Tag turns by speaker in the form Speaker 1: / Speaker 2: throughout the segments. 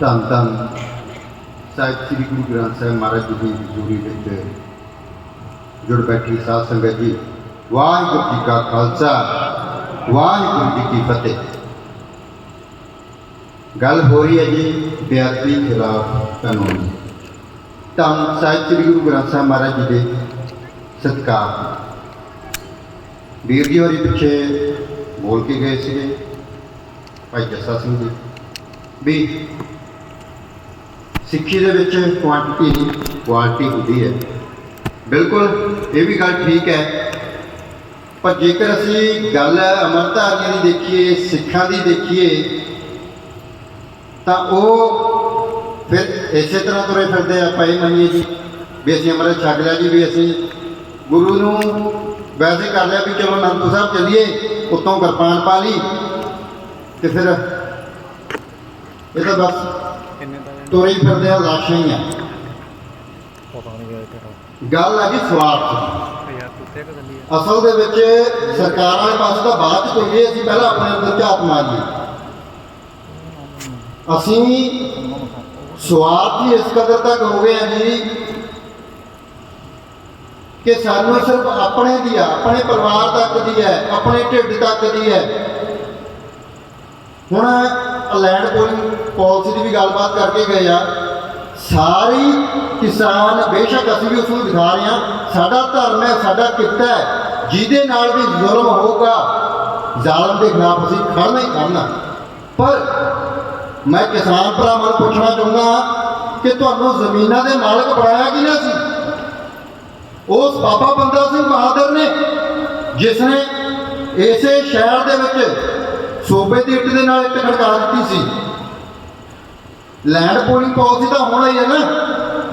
Speaker 1: ਧੰਨ ਧੰਨ ਸਾਹਿਬ ਸ੍ਰੀ ਗੁਰੂ ਗ੍ਰੰਥ ਸਾਹਿਬ ਮਹਾਰਾਜ ਜੀ ਦੀ ਹਜ਼ੂਰੀ ਵਿੱਚ ਜੁੜ ਬੈਠੀ ਸਾਧ ਸੰਗਤ ਜੀ ਵਾਹਿਗੁਰੂ ਜੀ ਕਾ ਖਾਲਸਾ ਵਾਹਿਗੁਰੂ ਜੀ ਕੀ ਫਤਿਹ ਗੱਲ ਹੋ ਰਹੀ ਹੈ ਜੀ ਬੇਅਦਬੀ ਖਿਲਾਫ ਕਾਨੂੰਨ ਧੰਨ ਸਾਹਿਬ ਸ੍ਰੀ ਗੁਰੂ ਗ੍ਰੰਥ ਸਾਹਿਬ ਮਹਾਰਾਜ ਜੀ ਦੇ ਸਤਿਕਾਰ ਵੀਰ ਜੀ ਹੋਰੀ ਪਿੱਛੇ ਬੋਲ ਕੇ ਗਏ ਸੀਗੇ ਭਾਈ ਜੱਸਾ ਸਿੰਘ ਜੀ ਵੀ ਸਿੱਖੀ ਦੇ ਵਿੱਚ ਕੁਆਂਟੀਟੀ ਨਹੀਂ ਕੁਆਲਿਟੀ ਹੁੰਦੀ ਹੈ। ਬਿਲਕੁਲ, ਇਹ ਵੀ ਗੱਲ ਠੀਕ ਹੈ। ਪਰ ਜੇਕਰ ਅਸੀਂ ਗੱਲ ਅਮਰਤਾਰੀਆਂ ਦੀ ਦੇਖੀਏ, ਸਿੱਖਾਂ ਦੀ ਦੇਖੀਏ, ਤਾਂ ਉਹ ਫਿਰ ਇਸੇ ਤਰ੍ਹਾਂ ਤੁਰੇ ਫਿਰਦੇ ਆ ਪਏ ਮੰਨੀਏ ਜੀ, ਵੀ ਅਸੀਂ ਅੰਮ੍ਰਿਤ ਛਕ ਲਿਆ ਜੀ, ਵੀ ਅਸੀਂ ਗੁਰੂ ਨੂੰ ਵੈਸੇ ਕਰ ਲਿਆ ਵੀ ਚਲੋ ਅਨੰਦਪੁਰ ਸਾਹਿਬ ਚੱਲੀਏ, ਉੱਤੋਂ ਕਿਰਪਾਨ ਪਾ ਲਈ ਤੇ ਫਿਰ ਇਹ ਤਾਂ ਬਸ। ਤੁਰੇ ਹੀ ਫਿਰਦੇ ਆ ਲਾਸ਼ਾਂ ਹੀ ਆ।
Speaker 2: ਪਤਾ ਨਹੀਂ ਗਿਆ ਤੇਰਾ
Speaker 1: ਗੱਲ ਆ ਜੀ ਸਵਾਰਥ ਅਸਲ ਦੇ ਵਿੱਚ ਸਰਕਾਰਾਂ ਦੇ ਪਾਸ ਤਾਂ ਬਾਅਦ ਤੁਰੀਏ ਅਸੀਂ ਪਹਿਲਾਂ ਆਪਣੇ ਅੰਦਰ ਝਾਤ ਮਾਰੀਏ। ਅਸੀਂ ਸਵਾਰਥੀ ਇਸ ਕਦਰ ਤੱਕ ਹੋ ਗਏ ਆ ਜੀ ਕਿ ਸਾਨੂੰ ਸਿਰਫ ਆਪਣੇ ਦੀ ਆ ਆਪਣੇ ਪਰਿਵਾਰ ਤੱਕ ਦੀ ਹੈ ਆਪਣੇ ਢਿੱਡ ਤੱਕ ਦੀ ਹੈ। ਹੁਣ ਲੈਂਡ ਪੋਲਿੰਗ ਪਾਲਿਸੀ ਦੀ ਵੀ ਗੱਲਬਾਤ ਕਰਕੇ ਗਏ ਆ। ਸਾਰੀ ਕਿਸਾਨ ਬੇਸ਼ੱਕ ਅਸੀਂ ਵੀ ਉਸ ਨੂੰ ਦਿਖਾ ਰਹੇ ਹਾਂ, ਸਾਡਾ ਧਰਮ ਹੈ, ਸਾਡਾ ਕਿੱਤਾ ਹੈ, ਜਿਹਦੇ ਨਾਲ ਵੀ ਜ਼ੁਲਮ ਹੋਊਗਾ, ਜ਼ਾਲਮ ਦੇ ਖਿਲਾਫ ਅਸੀਂ ਖੜਨਾ ਹੀ ਖੜਨਾ ਪਰ ਮੈਂ ਕਿਸਾਨ ਭਰਾਵਾਂ ਨੂੰ ਪੁੱਛਣਾ ਚਾਹੁੰਦਾ ਕਿ ਤੁਹਾਨੂੰ ਜ਼ਮੀਨਾਂ ਦੇ ਮਾਲਕ ਬਣਾਇਆ ਕਿਹਨੇ ਸੀ? ਉਸ ਬਾਬਾ ਬੰਦਾ ਸਿੰਘ ਬਹਾਦਰ ਨੇ, ਜਿਸ ਨੇ ਇਸੇ ਸ਼ਹਿਰ ਦੇ ਵਿੱਚ ਸੂਬੇ ਦੀ ਇੱਟ ਦੇ ਨਾਲ ਇੱਟ ਖੜਕਾ ਦਿੱਤੀ ਸੀ। ਲੈਂਡ ਪੋਲਿੰਗ ਪਾਲਿਸੀ ਤਾਂ ਹੋਣਾ ਹੀ ਹੈ ਨਾ।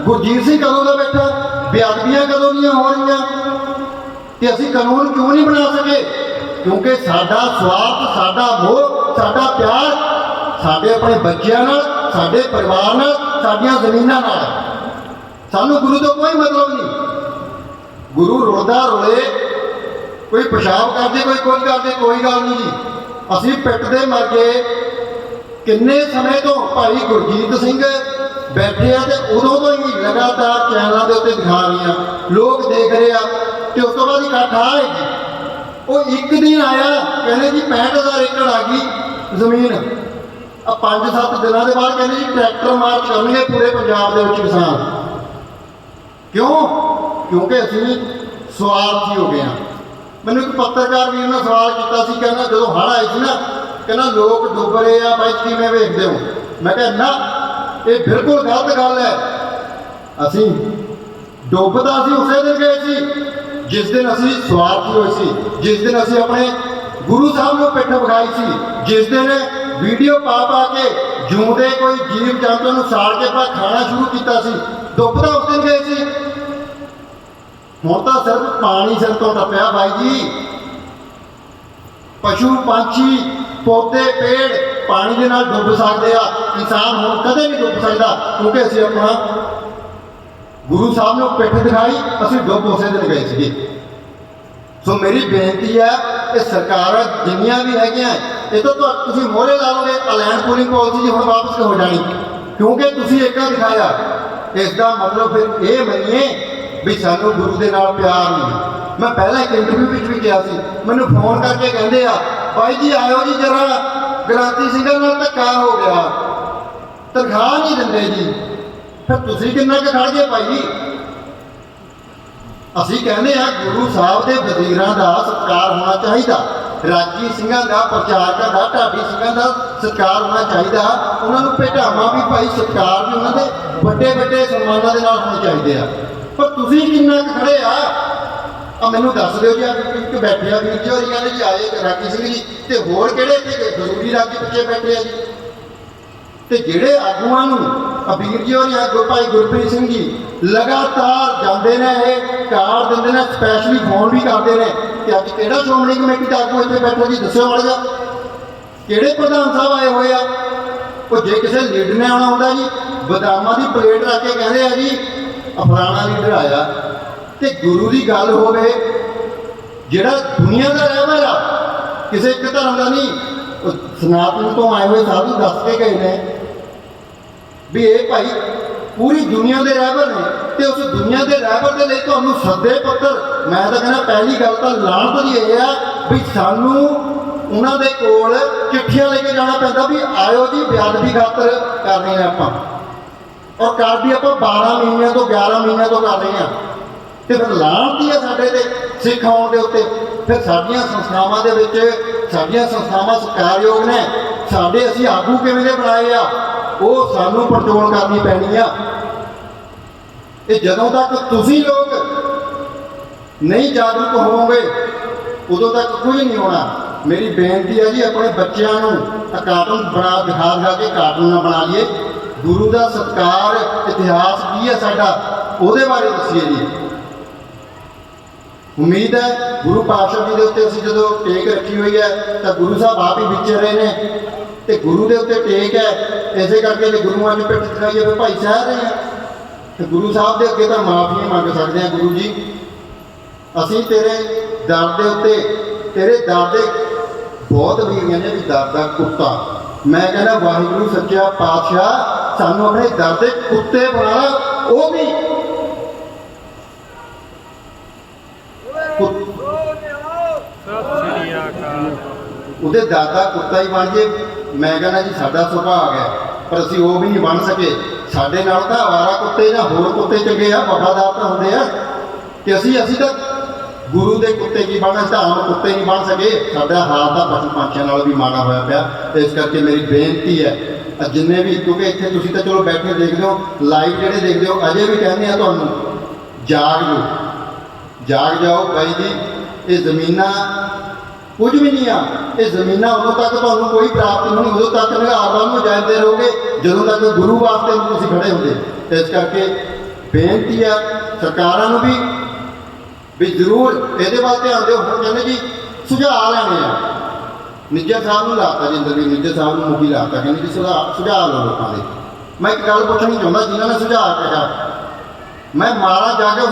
Speaker 1: ਗੁਰਜੀਤ ਸਿੰਘ ਕਦੋਂ ਦਾ ਬੈਠਾ? ਬੇਅਦਬੀਆਂ ਕਦੋਂ ਦੀਆਂ ਹੋ ਰਹੀਆਂ? ਤੇ ਅਸੀਂ ਕਾਨੂੰਨ ਕਿਉਂ ਨਹੀਂ ਬਣਾ ਸਕੇ? ਕਿਉਂਕਿ ਸਾਡਾ ਸਵਾਰਥ, ਸਾਡਾ ਮੋਹ, ਸਾਡਾ ਪਿਆਰ ਸਾਡੇ ਆਪਣੇ ਬੱਚਿਆਂ ਨਾਲ, ਸਾਡੇ ਪਰਿਵਾਰ ਨਾਲ, ਸਾਡੀਆਂ ਜ਼ਮੀਨਾਂ ਨਾਲ। ਸਾਨੂੰ ਗੁਰੂ ਤੋਂ ਕੋਈ ਮਤਲਬ ਨਹੀਂ। ਗੁਰੂ ਰੋਦਾ ਰੋਲੇ, ਕੋਈ ਪਿਸ਼ਾਬ ਕਰਦੇ, ਕੋਈ ਕੁਝ ਕਰਦੇ, ਕੋਈ ਗੱਲ ਨਹੀਂ ਜੀ। ਅਸੀਂ ਪਿੱਟਦੇ ਮਰ ਗਏ ਕਿੰਨੇ ਸਮੇਂ ਤੋਂ ਭਾਈ ਗੁਰਜੀਤ ਸਿੰਘ ਬੈਠੇ ਆ ਤੇ ਉਦੋਂ ਤੋਂ ਹੀ ਲਗਾਤਾਰ ਚੈਨਲਾਂ ਦੇ ਉੱਤੇ ਦਿਖਾ ਰਹੀਆਂ ਲੋਕ ਦੇਖ ਰਹੇ ਆ ਤੇ ਉਸ ਤੋਂ ਬਾਅਦ ਇਕੱਠ ਆਏਗੀ ਉਹ ਇੱਕ ਦਿਨ ਆਇਆ, ਕਹਿੰਦੇ ਜੀ 65000 ਏਕੜ ਆ ਗਈ ਜ਼ਮੀਨ। ਆ 5-7 ਦਿਨਾਂ ਦੇ ਬਾਅਦ ਕਹਿੰਦੇ ਜੀ ਟਰੈਕਟਰ ਮਾਰਚ ਕਰਨਗੇ ਪੂਰੇ ਪੰਜਾਬ ਦੇ ਵਿੱਚ ਕਿਸਾਨ। ਕਿਉਂ? ਕਿਉਂਕਿ ਅਸੀਂ ਸਵਾਰਥੀ ਹੋ ਗਏ ਹਾਂ ਮੈਨੂੰ ਇੱਕ ਪੱਤਰਕਾਰ ਵੀ ਉਹਨਾਂ ਸਵਾਲ ਕੀਤਾ ਸੀ, ਕਹਿੰਦਾ ਜਦੋਂ ਹੜ੍ਹ ਆਏ ਸੀ ਨਾ, ਕਹਿੰਦਾ ਲੋਕ ਡੁੱਬ ਰਹੇ ਆ, ਬਾਈ ਕਿਵੇਂ ਵੇਖਦੇ ਹੋ? ਮੈਂ ਕਿਹਾ, ਨਾ, ਇਹ ਬਿਲਕੁਲ ਗਲਤ ਗੱਲ ਹੈ। ਅਸੀਂ ਡੁੱਬਦਾ ਸੀ, ਉਸੇ ਦਿਨ ਗਏ ਸੀ। ਜਿਸ ਦਿਨ ਅਸੀਂ ਸਵਾਰਥੀ ਹੋਏ ਸੀ, ਜਿਸ ਦਿਨ ਅਸੀਂ ਆਪਣੇ ਗੁਰੂ ਸਾਹਿਬ ਨੂੰ ਪਿੱਠ ਵਿਖਾਈ ਸੀ, ਜਿਸ ਦਿਨ ਵੀਡੀਓ ਪਾ ਪਾ ਕੇ ਜਿਉਂਦੇ ਕੋਈ ਜੀਵ ਜੰਤੂ ਨੂੰ ਸਾੜ ਕੇ ਆਪਾਂ ਖਾਣਾ ਸ਼ੁਰੂ ਕੀਤਾ ਸੀ, ਡੁੱਬਦਾ ਉਸ ਦਿਨ ਗਏ ਸੀ। ਹੁਣ ਤਾਂ ਸਿਰਫ ਪਾਣੀ ਸਿਰ ਤੋਂ ਟੱਪਿਆ ਬਾਈ ਜੀ। ਪਸ਼ੂ, ਪੰਛੀ, ਪੌਦੇ, ਪੇੜ ਪਾਣੀ ਦੇ ਨਾਲ ਡੁੱਬ ਸਕਦੇ ਆ। ਇਨਸਾਨ ਹੁਣ ਕਦੇ ਨਹੀਂ ਡੁੱਬ ਸਕਦਾ, ਕਿਉਂਕਿ ਅਸੀਂ ਆਪਣਾ ਗੁਰੂ ਸਾਹਿਬ ਨੂੰ ਪਿੱਠ ਦਿਖਾਈ, ਅਸੀਂ ਡੁੱਬ ਉਸੇ ਦਿਨ ਗਏ ਸੀਗੇ। ਸੋ ਮੇਰੀ ਬੇਨਤੀ ਹੈ ਕਿ ਸਰਕਾਰਾਂ ਜਿੰਨੀਆਂ ਵੀ ਹੈਗੀਆਂ ਇਹ ਤਾਂ ਤੁਹਾ- ਤੁਸੀਂ ਮੋਹਰੇ ਲਾ ਲਓਗੇ, ਅਲੈਂਡ ਪੂਲਿੰਗ ਪਾਲਿਸੀ ਜੀ ਹੁਣ ਵਾਪਸ ਹੋ ਜਾਣੀ। ਕਿਉਂਕਿ ਤੁਸੀਂ ਏਕਾ ਦਿਖਾਇਆ, ਇਸ ਦਾ ਮਤਲਬ ਫਿਰ ਇਹ ਮੰਨੀਏ ਵੀ ਸਾਨੂੰ ਗੁਰੂ ਦੇ ਨਾਲ ਪਿਆਰ ਨਹੀਂ ਮੈਂ ਪਹਿਲਾਂ ਇੱਕ ਇੰਟਰਵਿਊ ਵਿੱਚ ਵੀ ਗਿਆ ਸੀ, ਮੈਨੂੰ ਫੋਨ ਕਰਕੇ ਕਹਿੰਦੇ ਆ, ਭਾਈ ਜੀ ਆਇਓ ਜੀ ਜਰਾ ਗ੍ਰਾਂਤੀ ਸਿੰਘਾਂ ਨਾਲ ਧੱਕਾ ਹੋ ਗਿਆ। ਤਨਖਾਹ ਨਹੀਂ ਦਿੰਦੇ ਜੀ। ਫਿਰ ਤੁਸੀਂ ਕਿੰਨਾ ਕੁ ਖੜ ਗਏ ਭਾਈ? ਅਸੀਂ ਕਹਿੰਦੇ ਆ, ਗੁਰੂ ਸਾਹਿਬ ਦੇ ਵਜ਼ੀਰਾਂ ਦਾ ਸਤਿਕਾਰ ਹੋਣਾ ਚਾਹੀਦਾ। ਰਾਜੀ ਸਿੰਘਾਂ ਦਾ, ਪ੍ਰਚਾਰਕਾਂ ਦਾ, ਢਾਬੀ ਸਿੰਘਾਂ ਦਾ ਸਤਿਕਾਰ ਹੋਣਾ ਚਾਹੀਦਾ। ਉਹਨਾਂ ਨੂੰ ਭੇਟਾਵਾਂ ਵੀ ਭਾਈ ਸਤਿਕਾਰ ਵੀ ਉਹਨਾਂ ਦੇ ਵੱਡੇ ਵੱਡੇ ਸਨਮਾਨਾਂ ਦੇ ਨਾਲ ਹੋਣੇ ਚਾਹੀਦੇ ਆ। ਪਰ ਤੁਸੀਂ ਕਿੰਨਾ ਕੁ ਖੜੇ ਆ? ਆ ਮੈਨੂੰ ਦੱਸ ਦਿਓ ਜੀ, ਆ ਬੈਠੇ ਆ ਵੀਰ ਜੀ ਹੋਰੀ ਕਹਿੰਦੇ ਜੀ, ਆਏ ਰਾਜੀ ਸਿੰਘ ਜੀ, ਤੇ ਹੋਰ ਕਿਹੜੇ ਇੱਥੇ ਜ਼ਰੂਰੀ ਰਾਜੀ ਪਿੱਛੇ ਬੈਠੇ ਆ ਜੀ? ਤੇ ਜਿਹੜੇ ਆਗੂਆਂ ਨੂੰ ਅਬੀਰ ਜੀ ਔਰ ਜਾਂ ਭਾਈ ਗੁਰਪ੍ਰੀਤ ਸਿੰਘ ਜੀ, ਲਗਾਤਾਰ ਜਾਂਦੇ ਨੇ ਇਹ ਕਾਰ ਦਿੰਦੇ ਨੇ ਸਪੈਸ਼ਲੀ ਫੋਨ ਵੀ ਕਰਦੇ ਨੇ। ਕਿ ਅੱਜ ਕਿਹੜਾ ਸ਼੍ਰੋਮਣੀ ਕਮੇਟੀ ਦਾ ਆਗੂ ਇੱਥੇ ਬੈਠਾ ਜੀ, ਦੱਸਿਓ ਵੜਗਾ ਕਿਹੜੇ ਪ੍ਰਧਾਨ ਸਾਹਿਬ ਆਏ ਹੋਏ ਆ? ਉਹ ਜੇ ਕਿਸੇ ਲੀਡਰ ਨੇ ਆਉਣਾ ਹੁੰਦਾ ਜੀ, ਬਦਾਮਾਂ ਦੀ ਪਲੇਟ ਰੱਖ ਕੇ ਕਹਿੰਦੇ ਆ ਜੀ ਅਫਰਾਣਾ ਲੀਡਰ ਆਇਆ। ਤੇ ਗੁਰੂ ਦੀ ਗੱਲ ਹੋਵੇ, ਜਿਹੜਾ ਦੁਨੀਆ ਦਾ ਰਹਿਬਰ ਆ ਕਿਸੇ ਇੱਕ ਧਰਮ ਦਾ ਨਹੀਂ, ਉਹ ਸਨਾਤਨ ਤੋਂ ਆਏ ਹੋਏ ਸਾਧੂ ਦੱਸ ਕੇ ਗਏ ਨੇ ਵੀ ਇਹ ਭਾਈ ਪੂਰੀ ਦੁਨੀਆ ਦੇ ਰਹਿਬਰ ਨੇ ਤੇ ਉਸ ਦੁਨੀਆ ਦੇ ਰਹਿਬਰ ਦੇ ਲਈ ਤੁਹਾਨੂੰ ਸੱਦੇ ਪੱਤਰ, ਮੈਂ ਤਾਂ ਕਹਿੰਦਾ ਪਹਿਲੀ ਗੱਲ ਤਾਂ ਲਾਹਨਤ ਦੀ ਇਹ ਆ ਵੀ ਸਾਨੂੰ ਉਹਨਾਂ ਦੇ ਕੋਲ ਚਿੱਠੀਆਂ ਲੈ ਕੇ ਜਾਣਾ ਪੈਂਦਾ ਵੀ ਆਇਓ ਜੀ ਬੇਅਦਬੀ ਖਾਤਰ ਕਰਨੀ ਆ ਆਪਾਂ। ਔਰ ਕਰ ਵੀ ਆਪਾਂ 12 ਮਹੀਨਿਆਂ ਤੋਂ 11 ਮਹੀਨਿਆਂ ਤੋਂ ਕਰ ਰਹੇ ਆ ਤੇ ਫਿਰ ਲਾਹਨਤੀ ਆ ਸਾਡੇ ਤੇ, ਸਿੱਖ ਆਉਣ ਦੇ ਉੱਤੇ? ਫਿਰ ਸਾਡੀਆਂ ਸੰਸਥਾਵਾਂ ਦੇ ਵਿੱਚ, ਸਾਡੀਆਂ ਸੰਸਥਾਵਾਂ ਸਤਿਕਾਰਯੋਗ ਨੇ। ਸਾਡੇ ਅਸੀਂ ਆਗੂ ਕਿਵੇਂ ਦੇ ਬਣਾਏ ਆ? ਉਹ ਸਾਨੂੰ ਪੜਚੋਲ ਕਰਨੀ ਪੈਣੀ ਆ। ਇਹ ਜਦੋਂ ਤੱਕ ਤੁਸੀਂ ਲੋਕ ਨਹੀਂ ਜਾਗਰੂਕ ਹੋਵੋਗੇ, ਉਦੋਂ ਤੱਕ ਕੁਝ ਨਹੀਂ ਹੋਣਾ। ਮੇਰੀ ਬੇਨਤੀ ਹੈ ਜੀ, ਆਪਣੇ ਬੱਚਿਆਂ ਨੂੰ ਆਹ ਬਣਾ, ਦਿਖਾ ਦਿਖਾ ਕੇ ਕਾਰਟੂਨ ਨਾ ਬਣਾ ਲਈਏ। ਗੁਰੂ ਦਾ ਸਤਕਾਰ ਇਤਿਹਾਸ ਕੀ ਹੈ ਸਾਡਾ, ਉਹਦੇ ਬਾਰੇ ਦੱਸੀਏ ਜੀ। ਉਮੀਦ ਹੈ ਗੁਰੂ ਪਾਤਸ਼ਾਹ ਜੀ ਦੇ ਉੱਤੇ ਅਸੀਂ ਜਦੋਂ ਟੇਕ ਰੱਖੀ ਹੋਈ ਹੈ, ਤਾਂ ਗੁਰੂ ਸਾਹਿਬ ਆਪ ਹੀ ਵਿਚਰ ਰਹੇ ਨੇ। ਤੇ ਗੁਰੂ ਦੇ ਉੱਤੇ ਟੇਕ ਹੈ, ਇਸੇ ਕਰਕੇ ਜੇ ਗੁਰੂਆਂ ਦੀ ਪਿੱਠ ਦਿਖਾਈਏ ਫਿਰ ਭਾਈ ਸਹਿ ਰਹੇ ਆ। ਤੇ ਗੁਰੂ ਸਾਹਿਬ ਦੇ ਅੱਗੇ ਤਾਂ ਮਾਫੀ ਮੰਗ ਸਕਦੇ ਆ ਗੁਰੂ ਜੀ। ਅਸੀਂ ਤੇਰੇ ਦਰ ਦੇ ਉੱਤੇ, ਤੇਰੇ ਦਰ ਦੇ ਬਹੁਤ ਵੀਰੀਆਂ ਨੇ ਵੀ ਦਰ ਦਾ ਕੁੱਤਾ। ਮੈਂ ਕਹਿੰਦਾ ਵਾਹਿਗੁਰੂ, ਸੱਚਾ ਪਾਤਸ਼ਾਹ, ਸਾਨੂੰ ਆਪਣੇ ਦਰ ਦੇ ਕੁੱਤੇ ਬਣਾ ਉਹ ਵੀ। ਉਹਦੇ ਦਾਦਾ ਕੁੱਤਾ ਹੀ ਬਣ ਜੇ। ਮੈਂ ਕਹਿੰਦਾ ਜੀ, ਸਾਡਾ ਸੁਭਾਗ ਹੈ ਪਰ ਅਸੀਂ ਉਹ ਵੀ ਨਹੀਂ ਬਣ ਸਕੇ। ਸਾਡੇ ਨਾਲ ਤਾਂ ਆਵਾਰਾ ਕੁੱਤੇ ਜਾਂ ਹੋਰ ਕੁੱਤੇ ਚੰਗੇ ਆ ਵਫਾਦਾਰ ਤਾਂ ਹੁੰਦੇ ਆ। ਕਿ ਅਸੀਂ ਅਸੀਂ ਤਾਂ ਗੁਰੂ ਦੇ ਕੁੱਤੇ ਕੀ ਬਣਨਾ ਧਾਮ ਕੁੱਤੇ ਨਹੀਂ ਬਣ ਸਕੇ? ਸਾਡਾ ਹਾਲ ਤਾਂ ਪਸ਼ੂ ਪੰਛੀਆਂ ਨਾਲ ਵੀ ਮਾੜਾ ਹੋਇਆ ਪਿਆ। ਇਸ ਕਰਕੇ ਮੇਰੀ ਬੇਨਤੀ ਹੈ ਜਿੰਨੇ ਵੀ ਕਿਉਂਕਿ ਇੱਥੇ ਤੁਸੀਂ ਤਾਂ ਚਲੋ ਬੈਠੇ ਦੇਖਦੇ ਹੋ, ਲਾਈਵ ਜਿਹੜੇ ਦੇਖਦੇ ਹੋ, ਅਜੇ ਵੀ ਕਹਿੰਦੇ ਆ ਤੁਹਾਨੂੰ, ਜਾਗ ਜਾਓ। ਜਾਗ ਜਾਓ ਭਾਈ ਜੀ, ਇਹ ਜ਼ਮੀਨਾਂ ਕੁਝ ਵੀ ਨਹੀਂ ਆ। ਇਹ ਜ਼ਮੀਨਾਂ ਉਦੋਂ ਤੱਕ ਤੁਹਾਨੂੰ ਕੋਈ ਪ੍ਰਾਪਤ ਨਹੀਂ, ਉਦੋਂ ਤੱਕ ਨਿਗਾਹਵਾਂ ਨੂੰ ਜਾਂਦੇ ਰਹੋਗੇ, ਜਦੋਂ ਤੱਕ ਗੁਰੂ ਵਾਸਤੇ ਤੁਸੀਂ ਖੜੇ ਹੁੰਦੇ। ਇਸ ਕਰਕੇ ਬੇਨਤੀ ਆ ਸਰਕਾਰਾਂ ਨੂੰ ਵੀ ਵੀ ਜ਼ਰੂਰ ਇਹਦੇ ਵੱਲ ਧਿਆਨ ਦਿਓ। ਹੁਣ ਕਹਿੰਦੇ ਜੀ, ਸੁਝਾਅ ਲੈਣੇ ਆ। ਨਿੱਜਰ ਸਾਹਿਬ ਨੂੰ ਲਾਤਾ ਜਿੰਦਰ ਵੀ ਨਿੱਜਰ ਸਾਹਿਬ ਨੂੰ ਮੁਖੀ ਲਾਤਾ। ਕਹਿੰਦੇ ਜੀ, ਸੁਝਾਅ ਸੁਝਾਅ ਲਓ ਲੋਕਾਂ ਦੇ। ਮੈਂ ਇੱਕ ਗੱਲ ਪੁੱਛਣੀ ਚਾਹੁੰਦਾ, ਜਿਨ੍ਹਾਂ ਨੇ ਸੁਝਾਅ ਕਿਹਾ ਮੈਂ ਮਾਰਾ ਜਾ ਕੇ ਉਸ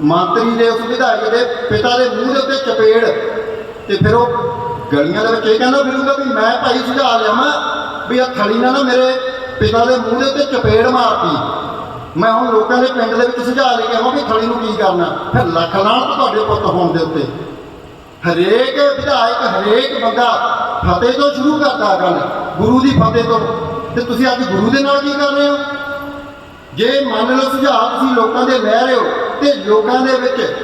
Speaker 1: ਮੰਤਰੀ ਦੇ, ਉਸ ਵਿਧਾਇਕ ਦੇ ਪਿਤਾ ਦੇ ਮੂੰਹ ਦੇ ਉੱਤੇ ਚਪੇੜ ਤੇ ਫਿਰ ਉਹ ਗਲੀਆਂ ਦੇ ਵਿੱਚ ਇਹ ਕਹਿੰਦਾ ਫਿਰੂਗਾ ਵੀ ਮੈਂ ਭਾਈ ਸੁਝਾਅ ਲਿਆਵਾਂ ਵੀ ਆ ਥੜੀ ਨਾਲ ਨਾ ਮੇਰੇ ਪਿਤਾ ਦੇ ਮੂੰਹ ਦੇ ਉੱਤੇ ਚਪੇੜ ਮਾਰਤੀ। ਮੈਂ ਹੁਣ ਲੋਕਾਂ ਦੇ ਪਿੰਡ ਦੇ ਵਿੱਚ ਸੁਝਾਅ ਲੈ ਕੇ ਆਵਾਂ ਵੀ ਥਲੀ ਨੂੰ ਕੀ ਕਰਨਾ। ਫਿਰ ਲੱਖ ਲਾਣ ਤੁਹਾਡੇ ਪੁੱਤ ਹੋਣ ਦੇ ਉੱਤੇ। ਹਰੇਕ ਵਿਧਾਇਕ, ਹਰੇਕ ਬੰਦਾ ਫਤਿਹ ਤੋਂ ਸ਼ੁਰੂ ਕਰਦਾ ਗੱਲ ਗੁਰੂ ਦੀ ਫਤਿਹ ਤੋਂ। ਤੇ ਤੁਸੀਂ ਅੱਜ ਗੁਰੂ ਦੇ ਨਾਲ ਕੀ ਕਰ ਰਹੇ ਹੋ? ਜੇ ਮੰਨ ਲਓ ਸੁਝਾਅ ਤੁਸੀਂ ਲੋਕਾਂ ਦੇ ਲੈ ਰਹੇ ਹੋ, ਤੇ ਲੋਕਾਂ ਦੇ ਵਿੱਚ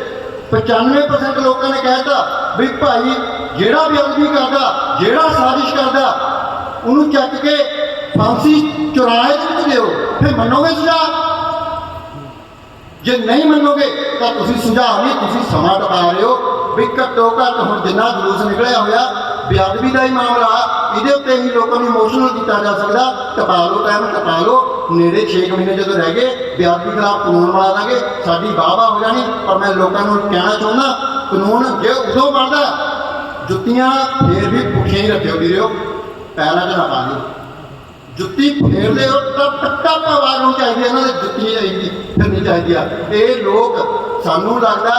Speaker 1: 95% ਲੋਕਾਂ ਨੇ ਕਹਿਤਾ ਵੀ ਭਾਈ ਜਿਹੜਾ ਵੀ ਅਗਲੀ ਕਰਦਾ, ਜਿਹੜਾ ਸਾਜ਼ਿਸ਼ ਕਰਦਾ, ਉਹਨੂੰ ਚੱਕ ਕੇ ਫਾਂਸੀ ਚੁਰਾਏ ਚ ਦਿਓ। ਫਿਰ ਮੰਨੋਗੇ ਸੁਝਾਅ? ਜੇ ਨਹੀਂ ਮੰਨੋਗੇ ਤਾਂ ਤੁਸੀਂ ਸੁਝਾਅ ਨਹੀਂ ਤੁਸੀਂ ਸਮਾਂ ਟਪਾ ਰਹੇ ਹੋ ਵੀ ਘੱਟੋ ਘੱਟ ਹੁਣ ਜਿੰਨਾ ਜਲੂਸ ਨਿਕਲਿਆ ਹੋਇਆ ਬੇਅਦਬੀ ਦਾ ਹੀ ਮਾਮਲਾ ਇਹਦੇ ਉੱਤੇ ਹੀ ਲੋਕਾਂ ਨੂੰ ਇਮੋਸ਼ਨਲ ਕੀਤਾ ਜਾ ਸਕਦਾ। ਟਪਾ ਲਓ ਟਾਈਮ ਟਪਾ ਲਓ। ਨੇੜੇ 6 ਮਹੀਨੇ ਜਦੋਂ ਰਹਿ ਗਏ ਬੇਅਦਬੀ ਖਿਲਾਫ ਕਾਨੂੰਨ ਬਣਾ ਦਾਂਗੇ। ਸਾਡੀ ਵਾਹ ਹੋ ਜਾਣੀ ਪਰ ਮੈਂ ਲੋਕਾਂ ਨੂੰ ਕਹਿਣਾ ਚਾਹੁੰਦਾ ਕਾਨੂੰਨ ਜੇ ਉਦੋਂ ਬਣਦਾ ਜੁੱਤੀਆਂ ਫੇਰ ਵੀ ਪੁੱਠੀਆਂ ਹੀ ਰੱਖਿਓ ਵੀਰਿਓ ਪੈਰਾਂ 'ਚ ਨਾ ਪਾ ਦਿਓ। ਜੁੱਤੀ ਫੇਰਦੇ ਹੋ ਤਾਂ ਟੱਕਾ ਆਵਾਜ਼ ਨੂੰ ਚਾਹੀਦੀ ਹੈ, ਇਹਨਾਂ ਦੇ ਜੁੱਤੀ ਚਾਹੀਦੀ ਫਿਰਨੀ ਚਾਹੀਦੀ ਆ। ਇਹ ਲੋਕ ਸਾਨੂੰ ਲੱਗਦਾ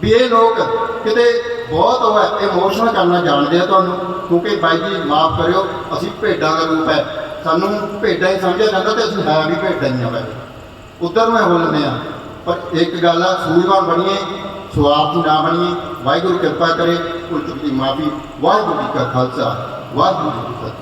Speaker 1: ਵੀ ਇਹ ਲੋਕ ਕਿਤੇ ਬਹੁਤ ਉਹ ਹੈ ਇਮੋਸ਼ਨਲ ਕਰਨਾ ਜਾਣਦੇ ਆ ਤੁਹਾਨੂੰ, ਕਿਉਂਕਿ ਬਾਈ ਜੀ ਮਾਫ ਕਰਿਓ, ਅਸੀਂ ਭੇਡਾਂ ਦਾ ਰੂਪ ਹੈ। ਸਾਨੂੰ ਭੇਡਾਂ ਹੀ ਸਮਝਿਆ ਜਾਂਦਾ ਤੇ ਅਸੀਂ ਹੈ ਵੀ ਭੇਡਾਂ ਹੀ ਆ ਵੈ ਉਧਰ ਨੂੰ ਇਹ ਬੋਲਦੇ ਆ। ਪਰ ਇੱਕ ਗੱਲ ਆ, ਸੂਝਵਾਨ ਬਣੀਏ, ਸਵਾਰਥੀ ਨਾ ਬਣੀਏ, ਵਾਹਿਗੁਰੂ ਕਿਰਪਾ ਕਰੇ ਉਲਟ ਦੀ ਮਾਫੀ, ਵਾਹਿਗੁਰੂ ਜੀ ਕਾ ਖਾਲਸਾ, ਵਾਹਿਗੁਰੂ ਜੀ ਕੀ ਫਤਿਹ।